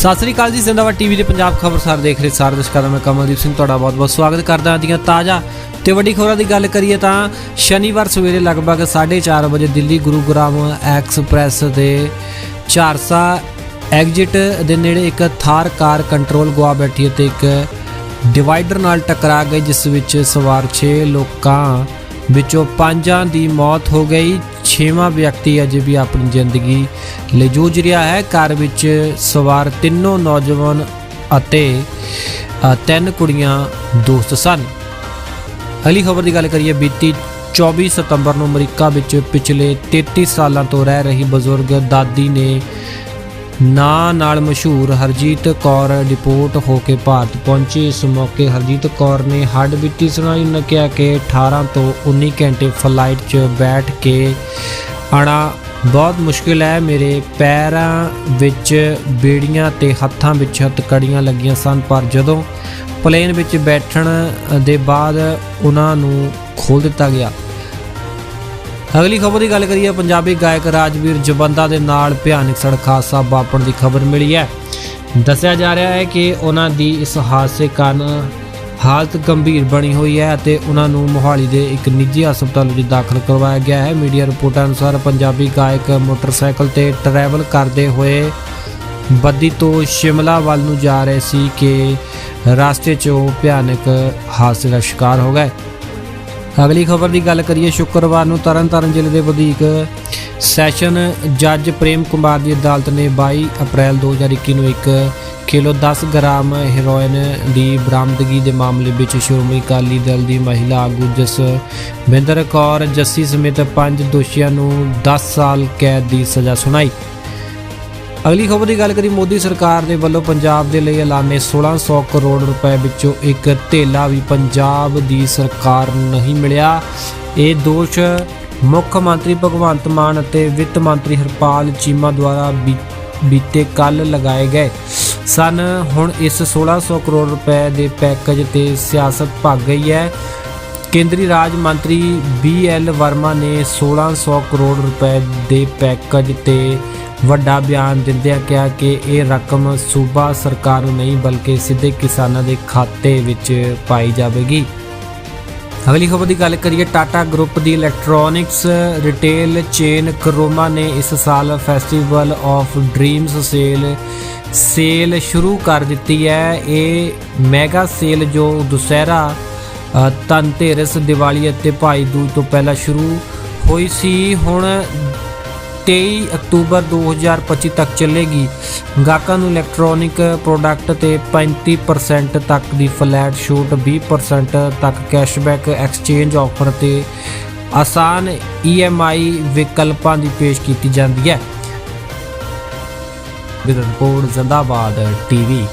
ਸਤਿ ਸ੍ਰੀ ਅਕਾਲ ਜੀ, ਜ਼ਿੰਦਾਬਾਦ ਟੀਵੀ ਦੇ ਪੰਜਾਬ ਖਬਰਸਾਰ ਦੇਖ ਰਹੇ ਸਾਰੇ ਦਰਸ਼ਕਾਂ ਦਾ ਮੈਂ ਕਮਲਦੀਪ ਸਿੰਘ, ਤੁਹਾਡਾ ਬਹੁਤ-ਬਹੁਤ ਸਵਾਗਤ ਕਰਦਾ ਹਾਂ ਦੀਆਂ ਤਾਜ਼ਾ ਤੇ ਵੱਡੀ ਖਬਰਾਂ ਦੀ ਗੱਲ ਕਰੀਏ ਤਾਂ ਸ਼ਨੀਵਾਰ ਸਵੇਰੇ ਲਗਭਗ 4:30 ਵਜੇ ਦਿੱਲੀ ਗੁਰੂਗ੍ਰਾਮ ਐਕਸਪ੍ਰੈਸ ਦੇ ਚਾਰਸਾ ਐਗਜ਼ਿਟ ਦੇ ਨੇੜੇ ਇੱਕ ਥਾਰ ਕਾਰ ਕੰਟਰੋਲ ਗਵਾ ਬੈਠੀ ਅਤੇ ਇੱਕ ਡਿਵਾਈਡਰ ਨਾਲ ਟਕਰਾ ਗਈ, ਜਿਸ ਵਿੱਚ ਸਵਾਰ 6 ਲੋਕਾਂ ਵਿੱਚੋਂ ਪੰਜਾਂ ਦੀ ਮੌਤ ਹੋ ਗਈ। ਛੇਵਾਂ ਵਿਅਕਤੀ ਅਜੇ ਵੀ ਆਪਣੀ ਜ਼ਿੰਦਗੀ ਲਈ ਜੂਝ ਰਿਹਾ ਹੈ। ਕਾਰ ਵਿੱਚ ਸਵਾਰ ਤਿੰਨੋਂ ਨੌਜਵਾਨ ਅਤੇ ਤਿੰਨ ਕੁੜੀਆਂ ਦੋਸਤ ਸਨ। ਅਗਲੀ ਖਬਰ ਦੀ ਗੱਲ ਕਰੀਏ, ਬੀਤੀ 24 ਸਤੰਬਰ ਨੂੰ ਅਮਰੀਕਾ ਵਿੱਚ ਪਿਛਲੇ 33 ਸਾਲਾਂ ਤੋਂ ਰਹਿ ਰਹੀ ਬਜ਼ੁਰਗ ਦਾਦੀ ਨੇ ਨਾਂ ਨਾਲ ਮਸ਼ਹੂਰ ਹਰਜੀਤ ਕੌਰ ਰਿਪੋਰਟ ਹੋ ਕੇ ਭਾਰਤ ਪਹੁੰਚੀ। ਇਸ ਮੌਕੇ ਹਰਜੀਤ ਕੌਰ ਨੇ ਹੱਡ ਬੀਤੀ ਸੁਣਾਈ ਉਹਨਾਂ ਕਿਹਾ ਕਿ 18 ਤੋਂ 19 ਘੰਟੇ ਫਲਾਈਟ 'ਚ ਬੈਠ ਕੇ ਆਣਾ ਬਹੁਤ ਮੁਸ਼ਕਿਲ ਹੈ। ਮੇਰੇ ਪੈਰਾਂ ਵਿੱਚ ਬੇੜੀਆਂ ਤੇ ਹੱਥਾਂ ਵਿੱਚ ਹੱਥਕੜੀਆਂ ਲੱਗੀਆਂ ਸਨ, ਪਰ ਜਦੋਂ ਪਲੇਨ ਵਿੱਚ ਬੈਠਣ ਦੇ ਬਾਅਦ ਉਹਨਾਂ ਨੂੰ ਖੋਲ ਦਿੱਤਾ ਗਿਆ ਅਗਲੀ ਖਬਰ ਦੀ ਗੱਲ ਕਰੀਏ, ਪੰਜਾਬੀ ਗਾਇਕ ਰਾਜਵੀਰ ਜਵੰਦਾ ਦੇ ਨਾਲ ਭਿਆਨਕ ਸੜਕ ਹਾਦਸਾ ਵਾਪਰਨ ਦੀ ਖਬਰ ਮਿਲੀ ਹੈ। ਦੱਸਿਆ ਜਾ ਰਿਹਾ ਹੈ ਕਿ ਉਹਨਾਂ ਦੀ ਇਸ ਹਾਦਸੇ ਕਾਰਨ ਹਾਲਤ ਗੰਭੀਰ ਬਣੀ ਹੋਈ ਹੈ ਅਤੇ ਉਹਨਾਂ ਨੂੰ ਮੋਹਾਲੀ ਦੇ ਇੱਕ ਨਿੱਜੀ ਹਸਪਤਾਲ ਵਿੱਚ ਦਾਖਲ ਕਰਵਾਇਆ ਗਿਆ ਹੈ। ਮੀਡੀਆ ਰਿਪੋਰਟਾਂ ਅਨੁਸਾਰ ਪੰਜਾਬੀ ਗਾਇਕ ਮੋਟਰਸਾਈਕਲ ਤੇ ਟਰੈਵਲ ਕਰਦੇ ਹੋਏ ਬੱਦੀ ਤੋਂ ਸ਼ਿਮਲਾ ਵੱਲ ਨੂੰ ਜਾ ਰਹੇ ਸੀ ਕਿ ਰਸਤੇ 'ਚੋਂ ਭਿਆਨਕ ਹਾਦਸੇ ਦਾ ਸ਼ਿਕਾਰ ਹੋ ਗਏ। ਅਗਲੀ ਖਬਰ ਦੀ ਗੱਲ ਕਰੀਏ, ਸ਼ੁੱਕਰਵਾਰ ਨੂੰ ਤਰਨਤਾਰਨ ਜ਼ਿਲ੍ਹੇ ਦੇ ਵਧੀਕ ਸੈਸ਼ਨ ਜੱਜ ਪ੍ਰੇਮ ਕੁਮਾਰ ਦੀ ਅਦਾਲਤ ਨੇ 22 ਅਪ੍ਰੈਲ 2021 ਨੂੰ ਇੱਕ ਕਿਲੋ 10 ਗ੍ਰਾਮ ਹੈਰੋਇਨ ਦੀ ਬਰਾਮਦਗੀ ਦੇ ਮਾਮਲੇ ਵਿੱਚ ਸ਼੍ਰੋਮਣੀ ਅਕਾਲੀ ਦਲ ਦੀ ਮਹਿਲਾ ਆਗੂ ਜਸਵਿੰਦਰ ਕੌਰ ਜੱਸੀ ਸਮੇਤ ਪੰਜ ਦੋਸ਼ੀਆਂ ਨੂੰ 10 ਸਾਲ ਕੈਦ ਦੀ ਸਜ਼ਾ ਸੁਣਾਈ। ਅਗਲੀ ਖਬਰ ਦੀ ਗੱਲ ਕਰੀ ਮੋਦੀ ਸਰਕਾਰ ਦੇ ਵੱਲੋਂ ਪੰਜਾਬ ਦੇ ਲਈ ਐਲਾਨੇ 1600 ਕਰੋੜ ਰੁਪਏ ਵਿੱਚੋਂ ਇੱਕ ਧੇਲਾ ਵੀ ਪੰਜਾਬ ਦੀ ਸਰਕਾਰ ਨੂੰ ਨਹੀਂ ਮਿਲਿਆ। ਇਹ ਦੋਸ਼ ਮੁੱਖ ਮੰਤਰੀ ਭਗਵੰਤ ਮਾਨ ਅਤੇ ਵਿੱਤ ਮੰਤਰੀ ਹਰਪਾਲ ਚੀਮਾ ਦੁਆਰਾ ਬੀ- ਬੀਤੇ ਕੱਲ ਲਗਾਏ ਗਏ। ਸਨ, ਹੁਣ ਇਸ 1600 ਕਰੋੜ ਰੁਪਏ ਦੇ ਪੈਕੇਜ ਤੇ ਸਿਆਸਤ ਭੱਗ ਗਈ ਹੈ। ਕੇਂਦਰੀ ਰਾਜ ਮੰਤਰੀ ਬੀ ਐਲ ਵਰਮਾ ਨੇ 1600 ਕਰੋੜ ਰੁਪਏ ਦੇ ਪੈਕੇਜ ਤੇ ਵੱਡਾ ਬਿਆਨ ਦਿੰਦਿਆਂ ਕਿਹਾ ਕਿ ਇਹ ਰਕਮ ਸੂਬਾ ਸਰਕਾਰ ਨੂੰ ਨਹੀਂ ਬਲਕਿ ਸਿੱਧੇ ਕਿਸਾਨਾਂ ਦੇ ਖਾਤੇ ਵਿੱਚ ਪਾਈ ਜਾਵੇਗੀ। ਅਗਲੀ ਖਬਰ ਦੀ ਗੱਲ ਕਰੀਏ ਟਾਟਾ ਗਰੁੱਪ ਦੀ ਇਲੈਕਟ੍ਰੋਨਿਕਸ ਰਿਟੇਲ ਚੇਨ ਕਰੋਮਾ ਨੇ ਇਸ ਸਾਲ festival of dreams sale sale ਸ਼ੁਰੂ ਕਰ ਦਿੱਤੀ ਹੈ। ਇਹ ਮੈਗਾ ਸੇਲ ਜੋ ਦੁਸਹਿਰਾ ਅ, ਧਨਤੇਰਸ ਦੀਵਾਲੀ ਅਤੇ ਭਾਈ ਦੂਜ ਤੋਂ ਪਹਿਲਾਂ ਸ਼ੁਰੂ ਹੋਈ ਸੀ। ਹੁਣ 23 ਅਕਤੂਬਰ 2025 ਤੱਕ ਚੱਲੇਗੀ। ਗਾਹਕਾਂ ਨੂੰ ਇਲੈਕਟ੍ਰੋਨਿਕ ਪ੍ਰੋਡਕਟ ਤੇ 35% ਤੱਕ ਦੀ ਫਲੈਟ ਛੂਟ 20% ਤੱਕ ਕੈਸ਼ਬੈਕ ਐਕਸਚੇਂਜ ਆਫਰ ਤੇ ਆਸਾਨ EMI ਵਿਕਲਪਾਂ ਦੀ ਪੇਸ਼ ਕੀਤੀ ਜਾਂਦੀ ਹੈ। With report, Zindabad TV.